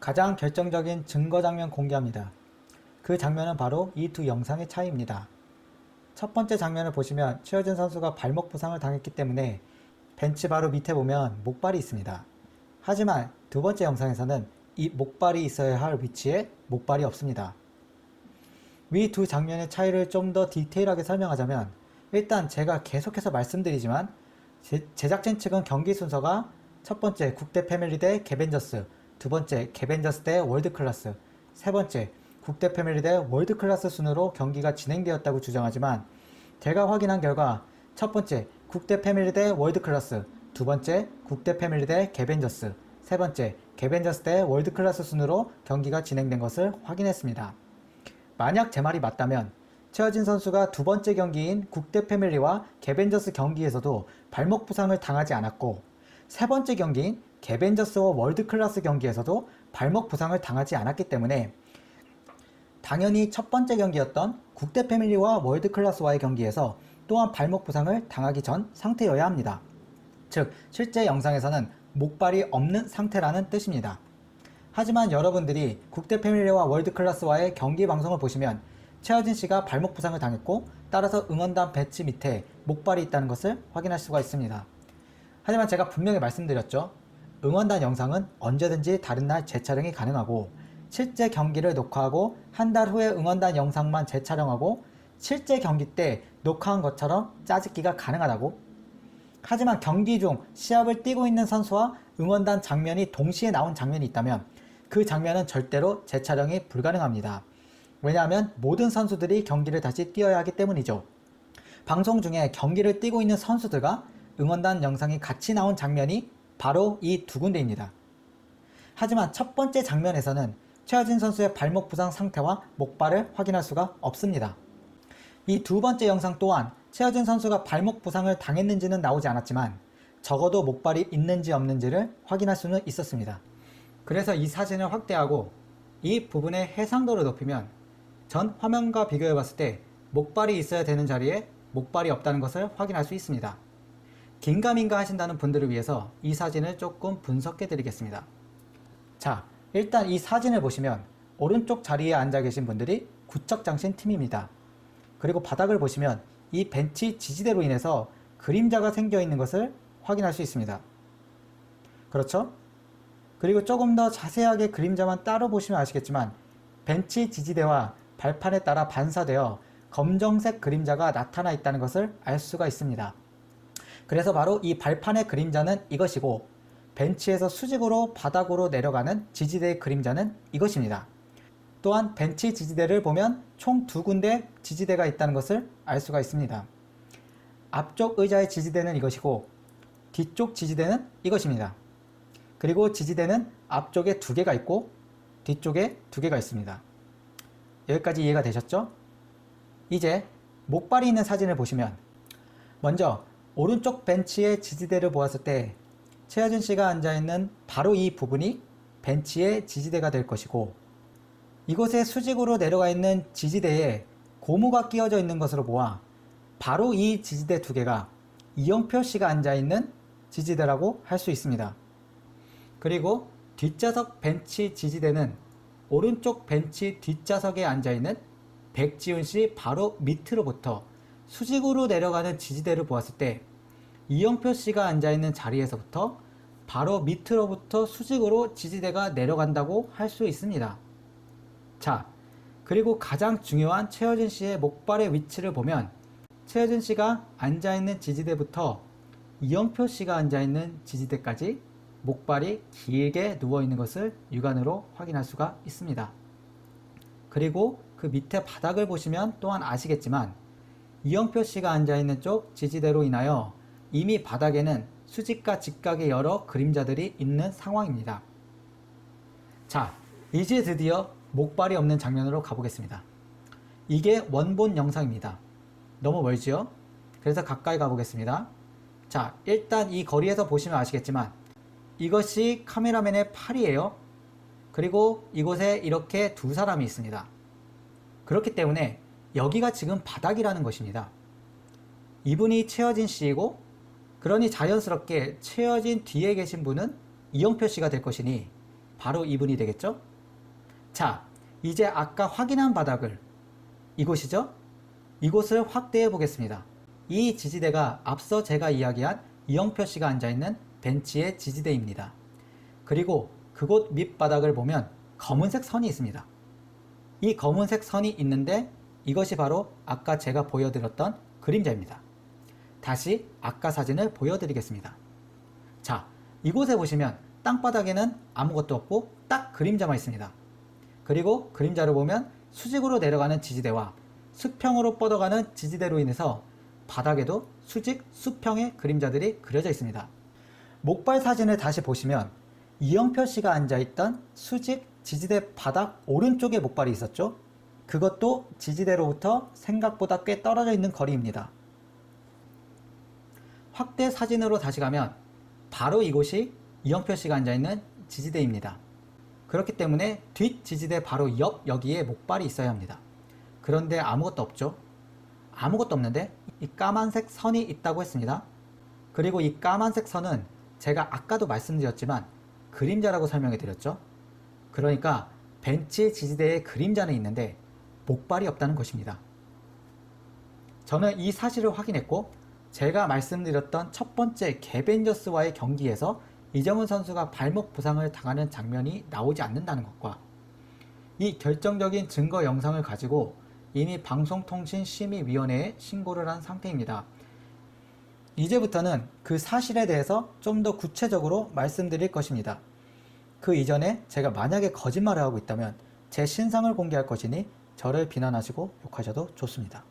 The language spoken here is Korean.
가장 결정적인 증거 장면 공개합니다. 그 장면은 바로 이 두 영상의 차이입니다. 첫 번째 장면을 보시면 최효진 선수가 발목 부상을 당했기 때문에 벤치 바로 밑에 보면 목발이 있습니다. 하지만 두 번째 영상에서는 이 목발이 있어야 할 위치에 목발이 없습니다. 위 두 장면의 차이를 좀 더 디테일하게 설명하자면 일단 제가 계속해서 말씀드리지만 제, 제작진 측은 경기 순서가 첫 번째 국대 패밀리 대 개벤저스, 두 번째 개벤저스 대 월드클래스, 세 번째 국대 패밀리 대 월드클래스 순으로 경기가 진행되었다고 주장하지만 제가 확인한 결과 첫 번째 국대 패밀리 대 월드클래스, 두 번째 국대 패밀리 대 개벤저스, 세 번째 개벤저스 대 월드클래스 순으로 경기가 진행된 것을 확인했습니다. 만약 제 말이 맞다면 최어진 선수가 두 번째 경기인 국대 패밀리와 개벤저스 경기에서도 발목 부상을 당하지 않았고 세 번째 경기인 개벤저스와 월드클래스 경기에서도 발목 부상을 당하지 않았기 때문에 당연히 첫 번째 경기였던 국대 패밀리와 월드클래스와의 경기에서 또한 발목 부상을 당하기 전 상태여야 합니다. 즉 실제 영상에서는 목발이 없는 상태라는 뜻입니다. 하지만 여러분들이 국대 패밀리와 월드클래스와의 경기 방송을 보시면 최어진 씨가 발목 부상을 당했고 따라서 응원단 배치 밑에 목발이 있다는 것을 확인할 수가 있습니다. 하지만 제가 분명히 말씀드렸죠. 응원단 영상은 언제든지 다른 날 재촬영이 가능하고 실제 경기를 녹화하고 한 달 후에 응원단 영상만 재촬영하고 실제 경기 때 녹화한 것처럼 짜집기가 가능하다고 하지만 경기 중 시합을 뛰고 있는 선수와 응원단 장면이 동시에 나온 장면이 있다면 그 장면은 절대로 재촬영이 불가능합니다. 왜냐하면 모든 선수들이 경기를 다시 뛰어야 하기 때문이죠. 방송 중에 경기를 뛰고 있는 선수들과 응원단 영상이 같이 나온 장면이 바로 이 두 군데입니다. 하지만 첫 번째 장면에서는 최하진 선수의 발목 부상 상태와 목발을 확인할 수가 없습니다. 이 두 번째 영상 또한 최하진 선수가 발목 부상을 당했는지는 나오지 않았지만 적어도 목발이 있는지 없는지를 확인할 수는 있었습니다. 그래서 이 사진을 확대하고 이 부분의 해상도를 높이면 전 화면과 비교해 봤을 때 목발이 있어야 되는 자리에 목발이 없다는 것을 확인할 수 있습니다. 긴가민가 하신다는 분들을 위해서 이 사진을 조금 분석해 드리겠습니다. 자, 일단 이 사진을 보시면 오른쪽 자리에 앉아 계신 분들이 구척장신 팀입니다. 그리고 바닥을 보시면 이 벤치 지지대로 인해서 그림자가 생겨 있는 것을 확인할 수 있습니다. 그렇죠? 그리고 조금 더 자세하게 그림자만 따로 보시면 아시겠지만 벤치 지지대와 발판에 따라 반사되어 검정색 그림자가 나타나 있다는 것을 알 수가 있습니다. 그래서 바로 이 발판의 그림자는 이것이고 벤치에서 수직으로 바닥으로 내려가는 지지대의 그림자는 이것입니다. 또한 벤치 지지대를 보면 총 두 군데 지지대가 있다는 것을 알 수가 있습니다. 앞쪽 의자의 지지대는 이것이고 뒤쪽 지지대는 이것입니다. 그리고 지지대는 앞쪽에 두 개가 있고 뒤쪽에 두 개가 있습니다. 여기까지 이해가 되셨죠? 이제 목발이 있는 사진을 보시면 먼저 오른쪽 벤치의 지지대를 보았을 때 최하준 씨가 앉아 있는 바로 이 부분이 벤치의 지지대가 될 것이고 이곳에 수직으로 내려가 있는 지지대에 고무가 끼워져 있는 것으로 보아 바로 이 지지대 두 개가 이영표 씨가 앉아 있는 지지대라고 할 수 있습니다. 그리고 뒷좌석 벤치 지지대는 오른쪽 벤치 뒷좌석에 앉아 있는 백지훈 씨 바로 밑으로부터 수직으로 내려가는 지지대를 보았을 때 이영표 씨가 앉아있는 자리에서부터 바로 밑으로부터 수직으로 지지대가 내려간다고 할 수 있습니다. 자, 그리고 가장 중요한 최여진 씨의 목발의 위치를 보면 최여진 씨가 앉아있는 지지대부터 이영표 씨가 앉아있는 지지대까지 목발이 길게 누워있는 것을 육안으로 확인할 수가 있습니다. 그리고 그 밑에 바닥을 보시면 또한 아시겠지만 이영표 씨가 앉아있는 쪽 지지대로 인하여 이미 바닥에는 수직과 직각의 여러 그림자들이 있는 상황입니다. 자, 이제 드디어 목발이 없는 장면으로 가보겠습니다. 이게 원본 영상입니다. 너무 멀지요? 그래서 가까이 가보겠습니다. 자, 일단 이 거리에서 보시면 아시겠지만 이것이 카메라맨의 팔이에요. 그리고 이곳에 이렇게 두 사람이 있습니다. 그렇기 때문에 여기가 지금 바닥이라는 것입니다. 이분이 최여진 씨이고 그러니 자연스럽게 최여진 뒤에 계신 분은 이영표 씨가 될 것이니 바로 이분이 되겠죠? 자, 이제 아까 확인한 바닥을 이곳이죠? 이곳을 확대해 보겠습니다. 이 지지대가 앞서 제가 이야기한 이영표 씨가 앉아있는 벤치의 지지대입니다. 그리고 그곳 밑바닥을 보면 검은색 선이 있습니다. 이 검은색 선이 있는데 이것이 바로 아까 제가 보여드렸던 그림자입니다. 다시 아까 사진을 보여드리겠습니다. 자, 이곳에 보시면 땅바닥에는 아무것도 없고 딱 그림자만 있습니다. 그리고 그림자를 보면 수직으로 내려가는 지지대와 수평으로 뻗어가는 지지대로 인해서 바닥에도 수직, 수평의 그림자들이 그려져 있습니다. 목발 사진을 다시 보시면 이영표 씨가 앉아있던 수직 지지대 바닥 오른쪽에 목발이 있었죠. 그것도 지지대로부터 생각보다 꽤 떨어져 있는 거리입니다. 확대 사진으로 다시 가면 바로 이곳이 이영표 씨가 앉아있는 지지대입니다. 그렇기 때문에 뒷 지지대 바로 옆 여기에 목발이 있어야 합니다. 그런데 아무것도 없죠. 아무것도 없는데 이 까만색 선이 있다고 했습니다. 그리고 이 까만색 선은 제가 아까도 말씀드렸지만 그림자라고 설명해 드렸죠. 그러니까 벤치 지지대에 그림자는 있는데 목발이 없다는 것입니다. 저는 이 사실을 확인했고 제가 말씀드렸던 첫 번째 개벤저스와의 경기에서 이정은 선수가 발목 부상을 당하는 장면이 나오지 않는다는 것과 이 결정적인 증거 영상을 가지고 이미 방송통신심의위원회에 신고를 한 상태입니다. 이제부터는 그 사실에 대해서 좀 더 구체적으로 말씀드릴 것입니다. 그 이전에 제가 만약에 거짓말을 하고 있다면 제 신상을 공개할 것이니 저를 비난하시고 욕하셔도 좋습니다.